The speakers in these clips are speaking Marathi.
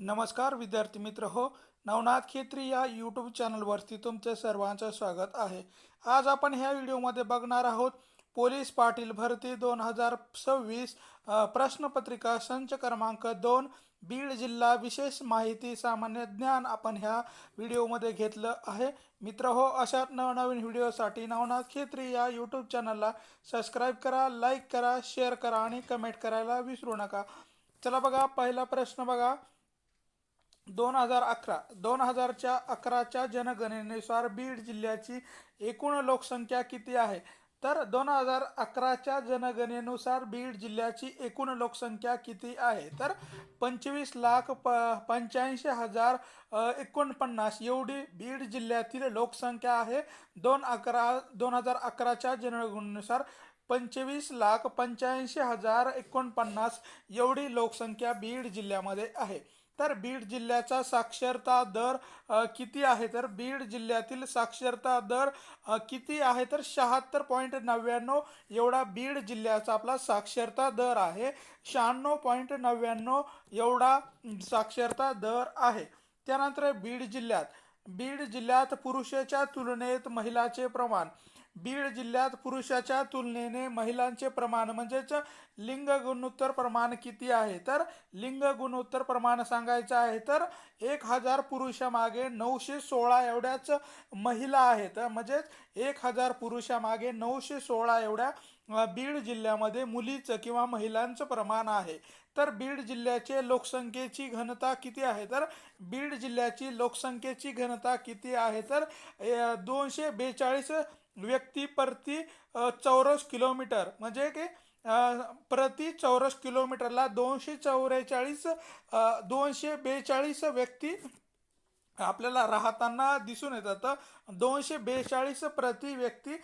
नमस्कार विद्यार्थी मित्र हो नवनाथ खेत्री या यूट्यूब चॅनलवरती तुमचे सर्वांचं स्वागत आहे. आज आपण ह्या व्हिडिओमध्ये बघणार आहोत पोलीस पाटील भरती दोन हजार सव्वीस प्रश्नपत्रिका संच क्रमांक दोन बीड जिल्हा विशेष माहिती सामान्य ज्ञान आपण ह्या व्हिडिओमध्ये घेतलं आहे. मित्र हो अशा नवनवीन व्हिडिओसाठी नवनाथ खेत्री या यूट्यूब चॅनलला सबस्क्राईब करा लाईक करा शेअर करा आणि कमेंट करायला विसरू नका. चला बघा पहिला प्रश्न बघा. दोन हजार अकरा दोन हजारच्या अकराच्या जनगणनेनुसार बीड जिल्ह्याची एकूण लोकसंख्या किती आहे? तर दोन हजार अकराच्या जनगणनेनुसार बीड जिल्ह्याची एकूण लोकसंख्या किती आहे? तर पंचवीस लाख प पंच्याऐंशी हजार एकोणपन्नास एवढी बीड जिल्ह्यातील लोकसंख्या आहे. दोन अकरा दोन हजार अकराच्या जनगणनेनुसार पंचवीस लाख पंच्याऐंशी हजार एकोणपन्नास एवढी लोकसंख्या बीड जिल्ह्यामध्ये आहे. तर बीड जिल्ह्याचा साक्षरता दर किती आहे? तर बीड जिल्ह्यातील साक्षरता दर किती आहे? तर शहात्तर पॉईंट नव्याण्णव एवढा बीड जिल्ह्याचा आपला साक्षरता दर आहे. शहाण्णव पॉईंट नव्याण्णव एवढा साक्षरता दर आहे. त्यानंतर बीड जिल्ह्यात. बीड जिल्ह्यात पुरुषाच्या तुलनेत महिलाचे प्रमाण बीड जिल्ह्यात पुरुषाच्या तुलनेने महिलांचे प्रमाण म्हणजेच लिंग गुणोत्तर प्रमाण किती आहे? तर लिंग गुणोत्तर प्रमाण सांगायचं आहे तर एक हजार पुरुषामागे नऊशे सोळा एवढ्याच महिला आहेत. म्हणजेच एक हजार पुरुषामागे नऊशे सोळा एवढ्या बीड जिल्ह्यामध्ये मुलीचं किंवा महिलांचं प्रमाण आहे. तर बीड जिल्ह्याचे लोकसंख्येची घनता किती आहे? तर बीड जिल्ह्याची लोकसंख्येची घनता किती आहे? तर दोनशे बेचाळीस व्यक्ती प्रति चौरस किलोमीटर. म्हणजे की प्रति चौरस किलोमीटरला दोनशे चौवेचाळीस दोनशे बेचाळीस व्यक्ती आपल्याला राहताना दिसून येतात दोनशे बेचाळीस प्रति व्यक्ती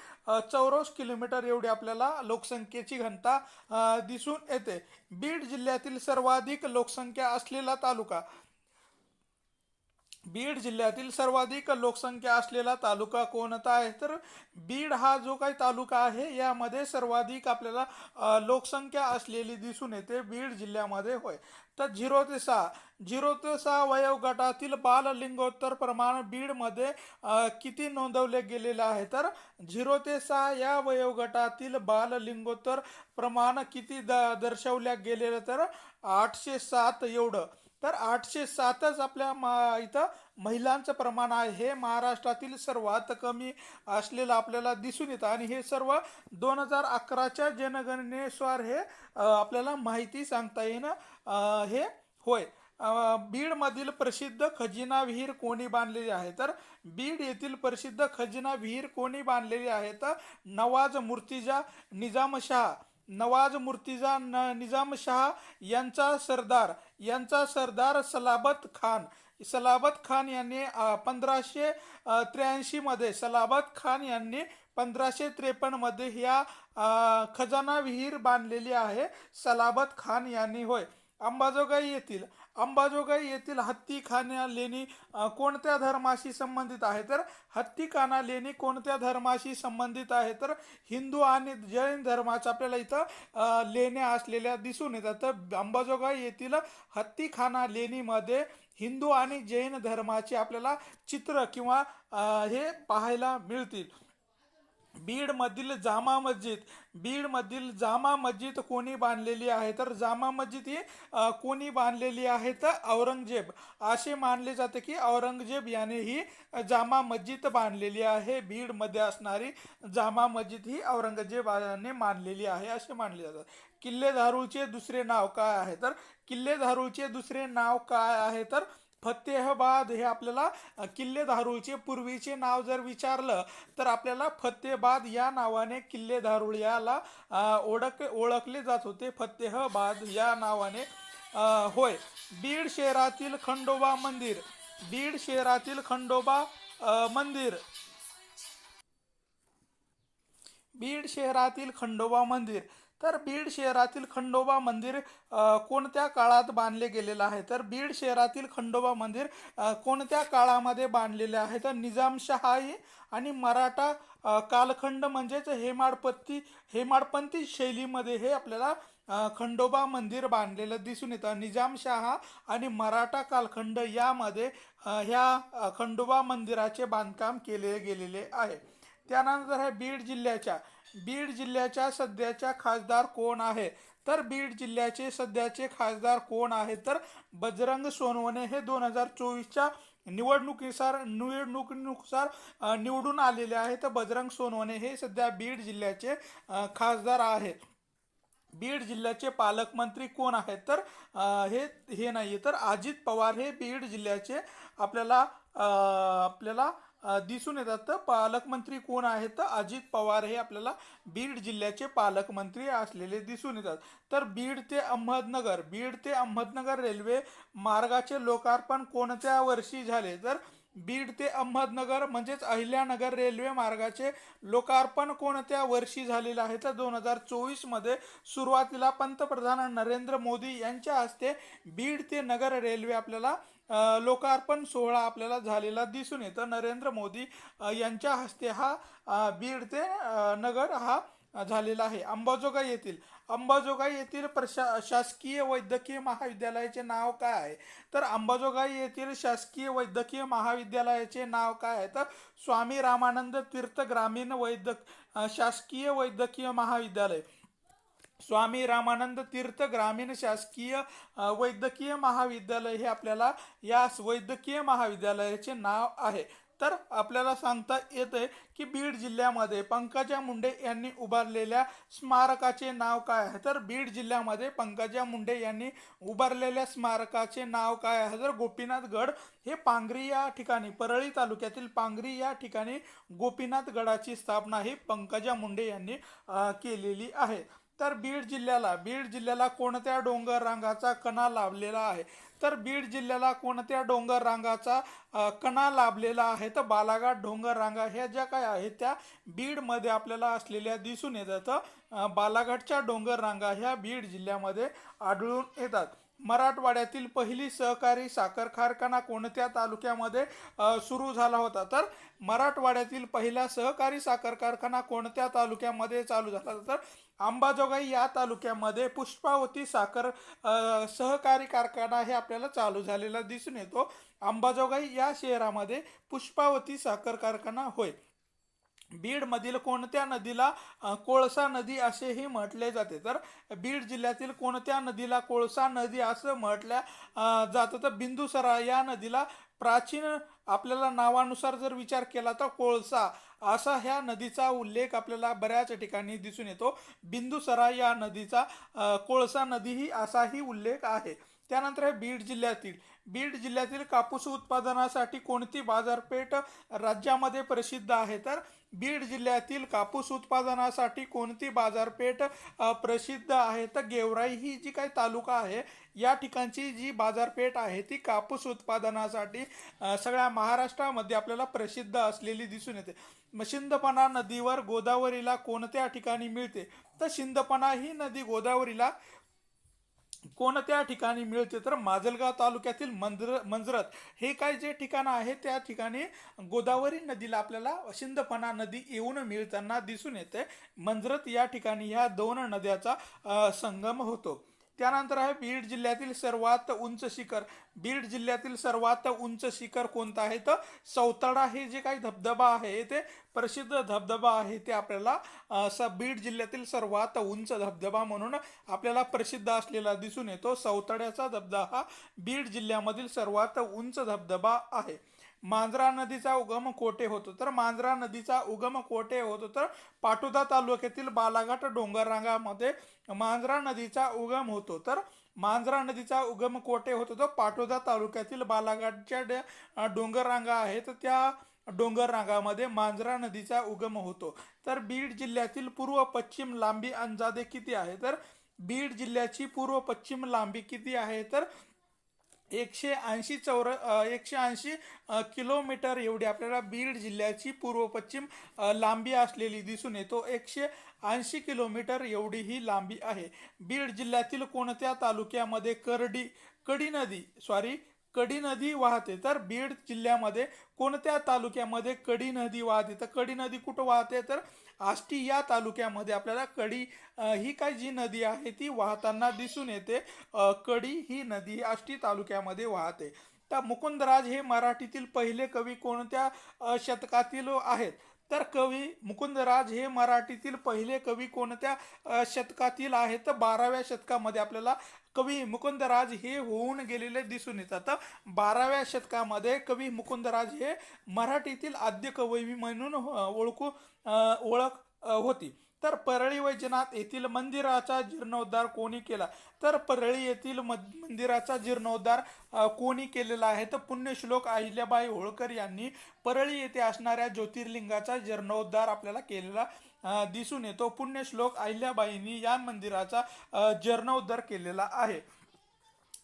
चौरस किलोमीटर एवढी आपल्याला लोकसंख्येची घनता दिसून येते. बीड जिल्ह्यातील सर्वाधिक लोकसंख्या असलेला तालुका बीड जिल्ह्यातील सर्वाधिक लोकसंख्या असलेला तालुका कोणता आहे? तर बीड हा जो काही तालुका आहे यामध्ये सर्वाधिक आपल्याला लोकसंख्या असलेली दिसून येते बीड जिल्ह्यामध्ये होय. तर झिरो ते सहा झिरो ते सहा वयोगटातील बाललिंगोत्तर प्रमाण बीडमध्ये किती नोंदवले गेलेले आहे? तर झिरो ते सहा या वयोगटातील बाललिंगोत्तर प्रमाण किती द दर्शवल्या गेलेलं? तर आठशे सात एवढं. तर आठशे सातच आपल्या मा इथं महिलांचं प्रमाण आहे. हे महाराष्ट्रातील सर्वात कमी असलेलं आपल्याला दिसून येतं. आणि हे सर्व दोन हजार अकराच्या जनगणनेनुसार हे आपल्याला माहिती सांगता येणं हे होय. बीडमधील प्रसिद्ध खजिना विहीर कोणी बांधलेली आहे? तर बीड येथील प्रसिद्ध खजिना विहीर कोणी बांधलेली आहे? तर नवाज मूर्तिजा निजामशाह नवाज मुर्तिजा न निजामशाह यांचा सरदार यांचा सरदार सलाबत खान. सलाबत खान यांनी पंधराशे त्र्याऐंशीमध्ये सलाबत खान यांनी पंधराशे त्रेपन्नमध्ये ह्या खजाना विहीर बांधलेली आहे. सलाबत खान यांनी होय. अंबाजोगाई येथील अंबाजोगाई येथील हत्ती खाना लेणी कोणत्या धर्माशी संबंधित आहे? तर हत्ती खाना लेणी कोणत्या धर्माशी संबंधित आहे? तर हिंदू आणि जैन धर्माच्या आपल्याला इथं लेण्या असलेल्या दिसून येतात. तर अंबाजोगाई येथील हत्ती खाना लेणीमध्ये हिंदू आणि जैन धर्माचे आपल्याला चित्र किंवा हे पाहायला मिळतील. बीडमधील जामा मस्जिद बीडमधील जामा मस्जिद कोणी बांधलेली आहे? तर जामा मस्जिद ही कोणी बांधलेली आहे? तर औरंगजेब. असे मानले जाते की औरंगजेब याने ही जामा मस्जिद बांधलेली आहे. बीडमध्ये असणारी जामा मस्जिद ही औरंगजेबाने मानलेली आहे. असे मानले जातात किल्लेधारूचे दुसरे नाव काय आहे? तर किल्लेधारूचे दुसरे नाव काय आहे? तर फतेहबाद हे आपल्याला किल्ले धारूळचे पूर्वीचे नाव जर विचारलं तर आपल्याला फतेहबाद या नावाने किल्ले धारूळ याला ओळख ओळखले जात होते. फतेहबाद या नावाने होय. बीड शहरातील खंडोबा मंदिर बीड शहरातील खंडोबा मंदिर. बीड शहरातील खंडोबा मंदिर. तर बीड शहरातील खंडोबा मंदिर कोणत्या काळात बांधले गेलेलं आहे? तर बीड शहरातील खंडोबा मंदिर कोणत्या काळामध्ये बांधलेले आहे? तर निजामशाही आणि मराठा कालखंड म्हणजेच हेमाडपत्ती हेमाडपंथी शैलीमध्ये हे आपल्याला खंडोबा मंदिर बांधलेलं दिसून येतं. निजामशहा आणि मराठा कालखंड यामध्ये ह्या खंडोबा मंदिराचे बांधकाम केले गेलेले आहे. त्यानंतर आहे बीड जिल्ह्याच्या बीड जिल्ह्याच्या सध्याच्या खासदार कोण आहे? तर बीड जिल्ह्याचे सध्याचे खासदार कोण आहेत? तर बजरंग सोनवणे हे दोन हजार चोवीसच्या निवडणुकीनुसार निवडणुकीनुसार निवडून आलेले आहेत. तर बजरंग सोनवणे हे सध्या बीड जिल्ह्याचे खासदार आहेत बीड जिल्ह्याचे पालकमंत्री कोण आहेत? तर हे हे नाही तर अजित पवार हे बीड जिल्ह्याचे आपल्याला आपल्याला दिसून येतात. तर पालकमंत्री कोण आहेत? तर अजित पवार हे आपल्याला बीड जिल्ह्याचे पालकमंत्री असलेले दिसून येतात. तर बीड ते अहमदनगर बीड ते अहमदनगर रेल्वे मार्गाचे लोकार्पण कोणत्या वर्षी झाले? तर बीड ते अहमदनगर म्हणजेच अहिल्यानगर रेल्वे मार्गाचे लोकार्पण कोणत्या वर्षी झालेलं आहे? तर दोन हजार चोवीसमध्ये सुरुवातीला पंतप्रधान नरेंद्र मोदी यांच्या हस्ते बीड ते नगर रेल्वे आपल्याला लोकार्पण सोहळा आपल्याला झालेला दिसून येतं. नरेंद्र मोदी यांच्या हस्ते हा बीड ते नगर हा झालेला आहे. अंबाजोगाई येथील अंबाजोगाई येथील प्रशा शासकीय वैद्यकीय महाविद्यालयाचे नाव काय आहे? तर अंबाजोगाई येथील शासकीय वैद्यकीय महाविद्यालयाचे नाव काय आहे? तर स्वामी रामानंद तीर्थ ग्रामीण वैद्यक शासकीय वैद्यकीय महाविद्यालय. स्वामी रामानंद तीर्थ ग्रामीण शासकीय वैद्यकीय महाविद्यालय हे आपल्याला या वैद्यकीय महाविद्यालयाचे नाव आहे. तर आपल्याला सांगता येते की बीड जिल्ह्यामध्ये पंकजा मुंडे यांनी उभारलेल्या स्मारकाचे नाव काय आहे? तर बीड जिल्ह्यामध्ये पंकजा मुंडे यांनी उभारलेल्या स्मारकाचे नाव काय आहे? तर गोपीनाथ गड हे पांगरी या ठिकाणी परळी तालुक्यातील पांगरी या ठिकाणी गोपीनाथ गडाची स्थापना ही पंकजा मुंडे यांनी केलेली आहे. तर बीड जिल्ह्याला बीड जिल्ह्याला कोणत्या डोंगर रांगाचा कणा लाभलेला आहे? तर बीड जिल्ह्याला कोणत्या डोंगर रांगाचा कणा लाभलेला आहे? तर बालाघाट डोंगर रांगा ह्या ज्या काय आहेत त्या बीडमध्ये आपल्याला असलेल्या दिसून येतात. बालाघाटच्या डोंगर रांगा ह्या बीड जिल्ह्यामध्ये आढळून येतात. मराठवाड्यातील पहिली सहकारी साखर कारखाना कोणत्या तालुक्यामध्ये सुरू झाला होता? तर मराठवाड्यातील पहिला सहकारी साखर कारखाना कोणत्या तालुक्यामध्ये चालू झाला तर अंबाजोगाई या तालुक्यामध्ये पुष्पावती साखर सहकारी कारखाना हे आपल्याला चालू झालेला दिसून येतो. अंबाजोगाई या शहरामध्ये पुष्पावती साखर कारखाना होय. बीडमधील कोणत्या नदीला कोळसा नदी असेही म्हटले जाते. तर बीड जिल्ह्यातील कोणत्या नदीला कोळसा नदी असं म्हटल्या जातं? तर बिंदुसरा या नदीला प्राचीन आपल्याला नावानुसार जर विचार केला तर कोळसा. असा ह्या नदीचा उल्लेख आपल्याला बऱ्याच ठिकाणी दिसून येतो. बिंदुसरा या नदीचा कोळसा नदीही असाही उल्लेख आहे. त्यानंतर आहे बीड जिल्ह्यातील. बीड जिल्ह्यातील कापूस उत्पादनासाठी कोणती बाजारपेठ राज्यामध्ये प्रसिद्ध आहे? तर बीड जिल्ह्यातील कापूस उत्पादनासाठी कोणती बाजारपेठ प्रसिद्ध आहे? तर गेवराई ही जी काही तालुका आहे या ठिकाणची जी बाजारपेठ आहे ती कापूस उत्पादनासाठी सगळ्या महाराष्ट्रामध्ये आपल्याला प्रसिद्ध असलेली दिसून येते. मग शिंदपणा नदीवर गोदावरीला कोणत्या ठिकाणी मिळते? तर शिंदपणा ही नदी गोदावरीला कोणत्या ठिकाणी मिळते तर माजलगाव तालुक्यातील मंजर मंजरत. हे काय जे ठिकाण आहे त्या ठिकाणी गोदावरी नदीला आपल्याला शिंदपणा नदी येऊन मिळताना दिसून येते. मंजरत या ठिकाणी ह्या दोन नद्याचा संगम होतो. त्यानंतर आहे बीड जिल्ह्यातील सर्वात उंच शिखर. बीड जिल्ह्यातील सर्वात उंच शिखर कोणतं आहे? तर सौताडा हे जे काही धबधबा आहे ते प्रसिद्ध धबधबा आहे ते आपल्याला स बीड जिल्ह्यातील सर्वात उंच धबधबा म्हणून आपल्याला प्रसिद्ध असलेला दिसून येतो. सौताड्याचा धबधबा हा बीड जिल्ह्यामधील सर्वात उंच धबधबा आहे. मांजरा नदीचा उगम कोठे होतो? तर मांजरा नदीचा उगम कोठे होतो? तर पाटोदा तालुक्यातील बालाघाट डोंगररांगामध्ये मांजरा नदीचा उगम होतो. तर मांजरा नदीचा उगम कोठे होतो? तर पाटोदा तालुक्यातील बालाघाटच्या डोंगररांगा आहेत. त्या डोंगररांगामध्ये मांजरा नदीचा उगम होतो. तर बीड जिल्ह्यातील पूर्व पश्चिम लांबी अंदाजे किती आहे? तर बीड जिल्ह्याची पूर्व पश्चिम लांबी किती आहे? तर एकशे ऐंशी चौर एकशे ऐंशी किलोमीटर एवढी आपल्याला बीड जिल्ह्याची पूर्व पश्चिम लांबी असलेली दिसून येतो. एकशे ऐंशी किलोमीटर एवढी ही लांबी आहे. बीड जिल्ह्यातील कोणत्या तालुक्यामध्ये करडी कडी नदी सॉरी कडी नदी वाहते. तर बीड जिल्ह्यामध्ये कोणत्या तालुक्यामध्ये कडी नदी वाहते? तर कडी नदी कुठं वाहते? तर आष्टी या तालुक्यामध्ये आपल्याला कडी ही काय जी नदी आहे ती वाहताना दिसून येते. कडी ही नदी आष्टी तालुक्यामध्ये वाहते. तर मुकुंदराज हे मराठीतील पहिले कवी कोणत्या शतकातील आहेत? तर कवी मुकुंदराज हे मराठीतील पहिले कवी कोणत्या शतकातील आहेत? तर बाराव्या शतकामध्ये आपल्याला कवी मुकुंदराज हे होऊन गेलेले दिसून येतात. बाराव्या शतकामध्ये कवी मुकुंदराज हे मराठीतील आद्य कवी म्हणून हो, ओळखू ओळख होती. तर परळी वैजनाथ येथील मंदिराचा जीर्णोद्धार कोणी केला? तर परळी येथील मंदिराचा जीर्णोद्धार कोणी केलेला आहे? तर पुण्यश्लोक अहिल्याबाई होळकर यांनी परळी येथे असणाऱ्या ज्योतिर्लिंगाचा जीर्णोद्धार आपल्याला केलेला दिसून येतो. पुण्यश्लोक अहिल्याबाईंनी या मंदिराचा जीर्णोद्धार केलेला आहे.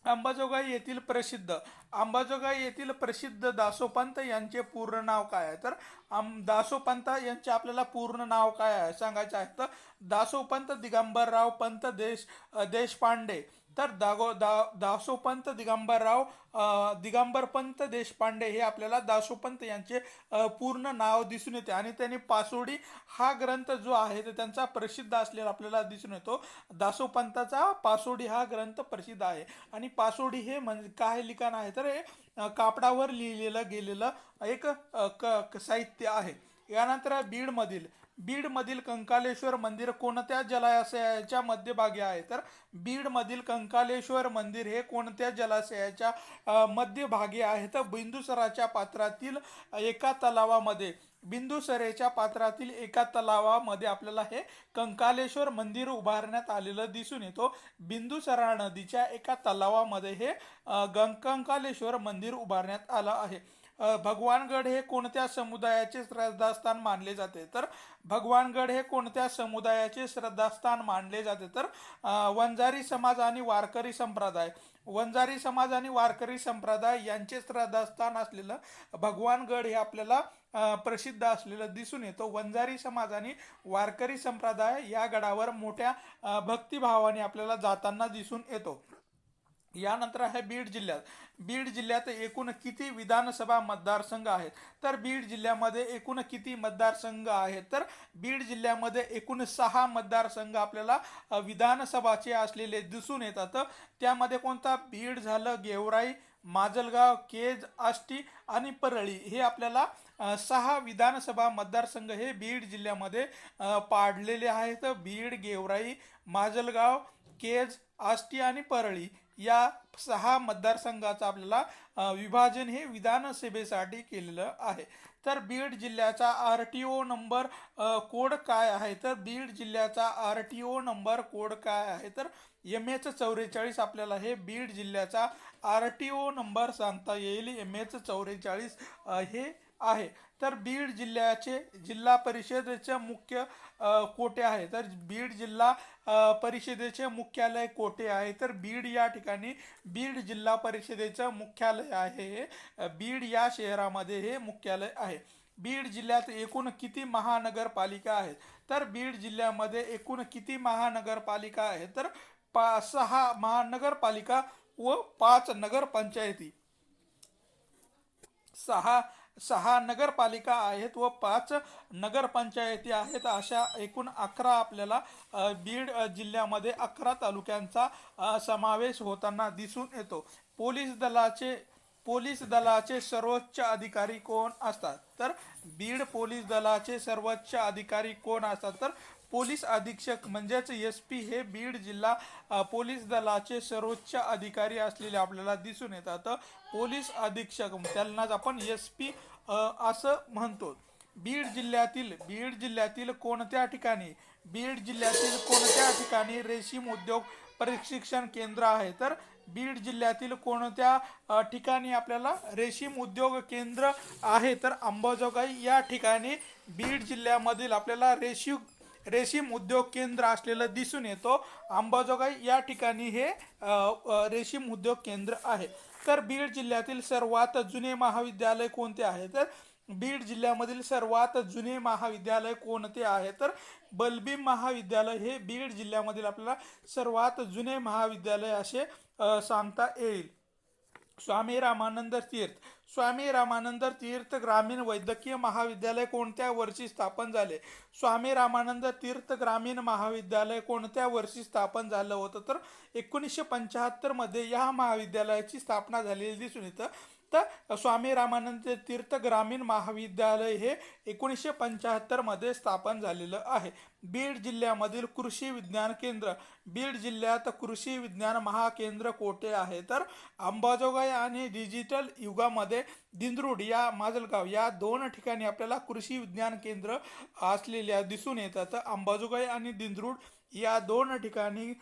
अंबाजोगाई येथील प्रसिद्ध अंबाजोगाई येथील प्रसिद्ध दासोपंत यांचे पूर्ण नाव काय आहे? तर दासोपंत यांचे आपल्याला पूर्ण नाव काय आहे? सांगायचे आहे तर दासोपंत दिगंबरराव पंत देश देशपांडे. तर दागो दा दासोपंत दिगंबरराव दिगंबरपंत देशपांडे हे आपल्याला दासोपंत यांचे पूर्ण नाव दिसून येते. आणि त्यांनी पासोडी हा ग्रंथ जो आहे तो त्यांचा प्रसिद्ध असलेला आपल्याला दिसून येतो. दासोपंताचा पासोडी हा ग्रंथ प्रसिद्ध आहे. आणि पासोडी हे म्हणजे काय लिखाण आहे? तर हे कापडावर लिहिलेलं गेलेलं एक क- साहित्य आहे. यानंतर बीडमधील बीडमधील कंकालेश्वर मंदिर कोणत्या जलाशयाच्या मध्यभागी आहे? तर बीडमधील कंकालेश्वर मंदिर हे कोणत्या जलाशयाच्या मध्यभागी आहे? तर बिंदुसराच्या पात्रातील एका तलावामध्ये बिंदुसरेच्या पात्रातील एका तलावामध्ये आपल्याला हे कंकालेश्वर मंदिर उभारण्यात आलेलं दिसून येतो. बिंदुसरा नदीच्या एका तलावामध्ये हे गं- कंकालेश्वर मंदिर उभारण्यात आलं आहे. भगवानगड हे कोणत्या समुदायाचे श्रद्धास्थान मानले जाते? तर भगवानगड हे कोणत्या समुदायाचे श्रद्धास्थान मानले जाते? तर वंजारी समाज आणि वारकरी संप्रदाय. वंजारी समाज आणि वारकरी संप्रदाय यांचे श्रद्धास्थान असलेलं भगवानगड हे आपल्याला प्रसिद्ध असलेलं दिसून येतो. वंजारी समाज आणि वारकरी संप्रदाय या गडावर मोठ्या भक्तिभावाने आपल्याला जाताना दिसून येतो. यानंतर आहे बीड जिल्ह्यात. बीड जिल्ह्यात एकूण किती विधानसभा मतदारसंघ आहेत? तर बीड जिल्ह्यामध्ये एकूण किती मतदारसंघ आहेत? तर बीड जिल्ह्यामध्ये एकूण सहा मतदारसंघ आपल्याला विधानसभाचे असलेले दिसून येतात. त्यामध्ये कोणता? बीड झालं गेवराई माजलगाव केज आष्टी आणि परळी हे आपल्याला सहा विधानसभा मतदारसंघ हे बीड जिल्ह्यामध्ये पाडलेले आहेत. बीड गेवराई माजलगाव केज आष्टी आणि परळी. या सहा मतदारसंघाचं आपल्याला विभाजन हे विधानसभेसाठी केलेलं आहे. तर बीड जिल्ह्याचा R T O number code काय आहे? तर बीड जिल्ह्याचा R T O number code काय आहे? तर एम एच चौवेचाळीस आपल्याला हे बीड जिल्ह्याचा आर टी ओ नंबर सांगता येईल. एम एच चौवेचाळीस हे आहे. तर बीड जिल्ह्याचे जिल्हा परिषदेचे मुख्य कोटे आहे तर बीड जिल्हा परिषदेचे मुख्यालय कोटे आहे. तर बीड या ठिकाणी बीड जिल्हा परिषदेचं मुख्यालय आहे. हे बीड या शहरामध्ये हे मुख्यालय आहे. बीड जिल्ह्यात एकूण किती महानगरपालिका आहेत? तर बीड जिल्ह्यामध्ये एकूण किती महानगरपालिका आहेत? तर पा सहा महानगरपालिका व पाच नगरपंचायती. सहा सहा नगरपालिका आहेत व पाच नगरपंचायती आहेत. अशा एकूण अकरा आपल्याला बीड जिल्ह्यामध्ये अकरा तालुक्यांचा समावेश होताना दिसून येतो. पोलीस दलाचे पोलीस दलाचे सर्वोच्च अधिकारी कोण असतात? तर बीड पोलीस दलाचे सर्वोच्च अधिकारी कोण असतात? तर पोलीस अधीक्षक म्हणजेच एस पी हे बीड जिल्हा पोलीस दलाचे सर्वोच्च अधिकारी असलेले आपल्याला दिसून येतात. पोलीस अधीक्षक त्यांनाच आपण एस पी असं म्हणतो. बीड जिल्ह्यातील बीड जिल्ह्यातील कोणत्या ठिकाणी बीड जिल्ह्यातील कोणत्या ठिकाणी रेशीम उद्योग प्रशिक्षण केंद्र आहे? तर बीड जिल्ह्यातील कोणत्या ठिकाणी आपल्याला रेशीम उद्योग केंद्र आहे? तर अंबाजोगाई या ठिकाणी बीड जिल्ह्यामधील आपल्याला रेशीम रेशीम उद्योग केंद्र असलेलं दिसून येतो. अंबाजोगाई या ठिकाणी हे रेशीम उद्योग केंद्र आहे. तर बीड जिल्ह्यातील सर्वात जुने महाविद्यालय कोणते आहे? तर बीड जिल्ह्यामधील सर्वात जुने महाविद्यालय कोणते आहे? तर बलबीम महाविद्यालय हे बीड जिल्ह्यामधील आपल्याला सर्वात जुने महाविद्यालय असे सांगता येईल. स्वामी रामानंद तीर्थ. स्वामी रामानंद तीर्थ ग्रामीण वैद्यकीय महाविद्यालय कोणत्या वर्षी स्थापन झाले? स्वामी रामानंद तीर्थ ग्रामीण महाविद्यालय कोणत्या वर्षी स्थापन झालं होतं? तर एकोणीसशे पंच्याहत्तरमध्ये या महाविद्यालयाची स्थापना झालेली दिसून येतं. तर स्वामी रामानंद तीर्थ ग्रामीण महाविद्यालय हे एकोणीसशे पंच्याहत्तरमध्ये स्थापन झालेलं आहे. बीड जिल्ह्यामधील कृषी विज्ञान केंद्र बीड जिल्ह्यात कृषी विज्ञान महाकेंद्र कोठे आहे? तर अंबाजोगाई आणि डिजिटल युगामध्ये दिंद्रुड या माजलगाव या दोन ठिकाणी आपल्याला कृषी विज्ञान केंद्र असलेल्या दिसून येतात. अंबाजोगाई आणि दिंद्रुड या दोन ठिकाणी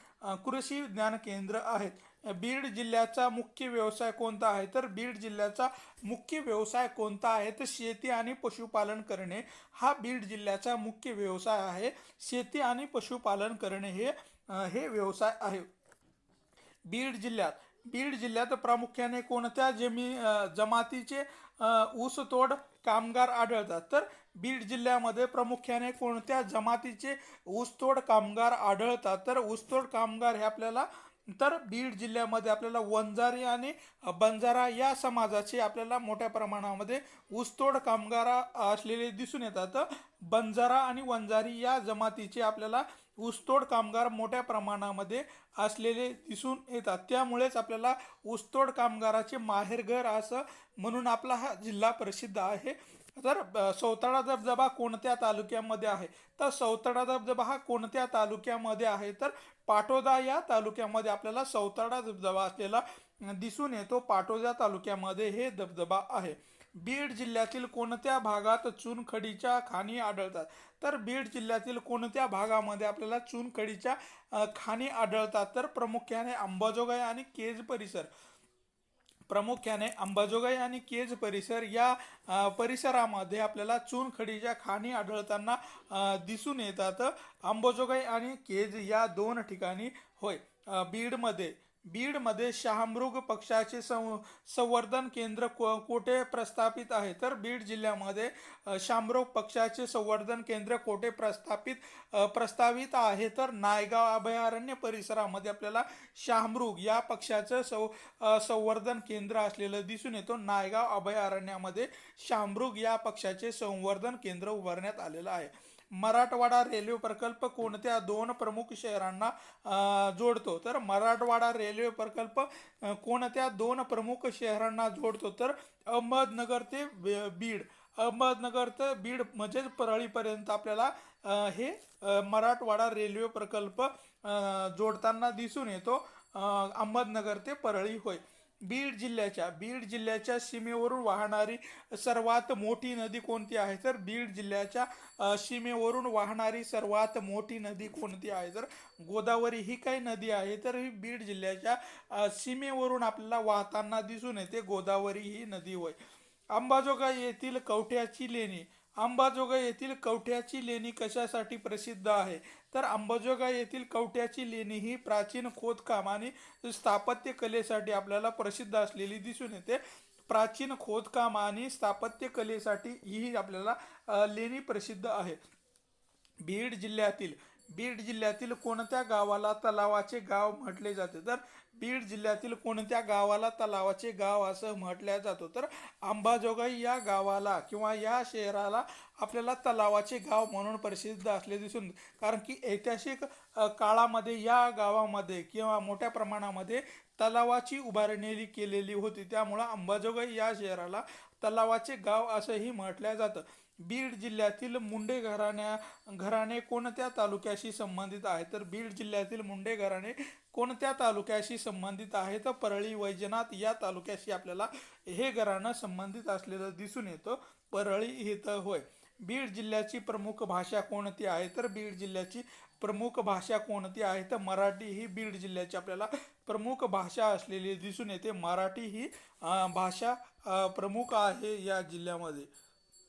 कृषी विज्ञान केंद्र आहेत. बीड जिल्ह्याचा मुख्य व्यवसाय कोणता आहे? तर बीड जिल्ह्याचा मुख्य व्यवसाय कोणता आहे? तर शेती आणि पशुपालन करणे हा बीड जिल्ह्याचा मुख्य व्यवसाय आहे. शेती आणि पशुपालन करणे हे हे व्यवसाय आहे. बीड जिल्ह्यात बीड जिल्ह्यात प्रामुख्याने कोणत्या जमी जमातीचे ऊसतोड कामगार आढळतात? तर बीड जिल्ह्यामध्ये प्रामुख्याने कोणत्या जमातीचे ऊसतोड कामगार आढळतात? तर ऊसतोड कामगार हे आपल्याला तर बीड जिल्ह्यामध्ये आपल्याला वंजारी आणि बंजारा या समाजाचे आपल्याला मोठ्या प्रमाणामध्ये ऊसतोड कामगार असलेले दिसून येतात. बंजारा आणि वंजारी या जमातीचे आपल्याला ऊसतोड कामगार मोठ्या प्रमाणामध्ये असलेले दिसून येतात. त्यामुळेच आपल्याला ऊसतोड कामगाराचे माहेरघर असं म्हणून आपला हा जिल्हा प्रसिद्ध आहे. तर अ, सौताळा धबधबा कोणत्या तालुक्यामध्ये आहे? तर सौताळा धबधबा हा कोणत्या तालुक्यामध्ये आहे? तर पाटोदा या तालुक्यामध्ये आपल्याला सौताळा धबधबा असलेला दिसून येतो. पाटोदा तालुक्यामध्ये हे धबधबा आहे. बीड जिल्ह्यातील कोणत्या भागात चुनखडीच्या खाणी आढळतात? तर बीड जिल्ह्यातील कोणत्या भागामध्ये आपल्याला चुनखडीच्या खाणी आढळतात? तर प्रामुख्याने अंबाजोगाई आणि केज परिसर. प्रामुख्याने अंबाजोगाई आणि केज परिसर या परिसरामध्ये आपल्याला चुनखडीच्या खाणी आढळताना दिसून येतात. अंबाजोगाई आणि केज या दोन ठिकाणी होय. बीडमध्ये बीडमध्ये शहामृग पक्षाचे सं संवर्धन केंद्र को कोठे प्रस्थापित आहे? तर बीड जिल्ह्यामध्ये शामृग पक्षाचे संवर्धन केंद्र कोठे प्रस्थापित प्रस्तावित आहे? तर नायगाव अभयारण्य परिसरामध्ये आपल्याला शामृग या पक्षाचं सं संवर्धन केंद्र असलेलं दिसून येतो. नायगाव अभयारण्यामध्ये शामृग या पक्षाचे संवर्धन केंद्र उभारण्यात आलेलं आहे. मराठवाडा रेल्वे प्रकल्प कोणत्या दोन प्रमुख शहरांना जोडतो? तर मराठवाडा रेल्वे प्रकल्प कोणत्या दोन प्रमुख शहरांना जोडतो? तर अहमदनगर ते बीड. अहमदनगर ते बीड म्हणजेच परळीपर्यंत आपल्याला हे मराठवाडा रेल्वे प्रकल्प जोडताना दिसून येतो. अहमदनगर ते परळी होय. बीड जिल्ह्याच्या बीड जिल्ह्याच्या सीमेवरून वाहणारी सर्वात मोठी नदी कोणती आहे? तर बीड जिल्ह्याच्या सीमेवरून वाहणारी सर्वात मोठी नदी कोणती आहे? तर गोदावरी ही काही नदी आहे तर ही बीड जिल्ह्याच्या सीमेवरून आपल्याला वाहताना दिसून येते. गोदावरी ही नदी होय. अंबाजोगाई येथील कवठ्याची लेणी अंबाजोगाई येथील कवठ्याची लेणी कशासाठी प्रसिद्ध आहे? तर अंबाजोगाई येथील कवठ्याची लेणी ही प्राचीन खोदकाम आणि स्थापत्य कलेसाठी आपल्याला प्रसिद्ध असलेली दिसून येते. प्राचीन खोदकाम आणि स्थापत्य कलेसाठी ही आपल्याला लेणी प्रसिद्ध आहे. बीड जिल्ह्यातील बीड जिल्ह्यातील कोणत्या गावाला तलावाचे गाव म्हटले जाते? तर बीड जिल्ह्यातील कोणत्या गावाला तलावाचे गाव असं म्हटलं जातो? तर अंबाजोगाई या गावाला किंवा या शहराला आपल्याला तलावाचे गाव म्हणून प्रसिद्ध असले दिसून कारण की ऐतिहासिक काळामध्ये या गावामध्ये किंवा मोठ्या प्रमाणामध्ये तलावाची उभारणी केलेली होती. त्यामुळं अंबाजोगाई या शहराला तलावाचे गाव असंही म्हटलं जातं. बीड जिल्ह्यातील मुंडे घराण्या घराणे कोणत्या तालुक्याशी संबंधित आहे? तर बीड जिल्ह्यातील मुंडे घराणे कोणत्या तालुक्याशी संबंधित आहे? तर परळी वैजनाथ या तालुक्याशी आपल्याला हे घराणं संबंधित असलेलं दिसून येतं. परळी इथं होय. बीड जिल्ह्याची प्रमुख भाषा कोणती आहे? तर बीड जिल्ह्याची प्रमुख भाषा कोणती आहे? तर मराठी ही बीड जिल्ह्याची आपल्याला प्रमुख भाषा असलेली दिसून येते. मराठी ही भाषा प्रमुख आहे या जिल्ह्यामध्ये.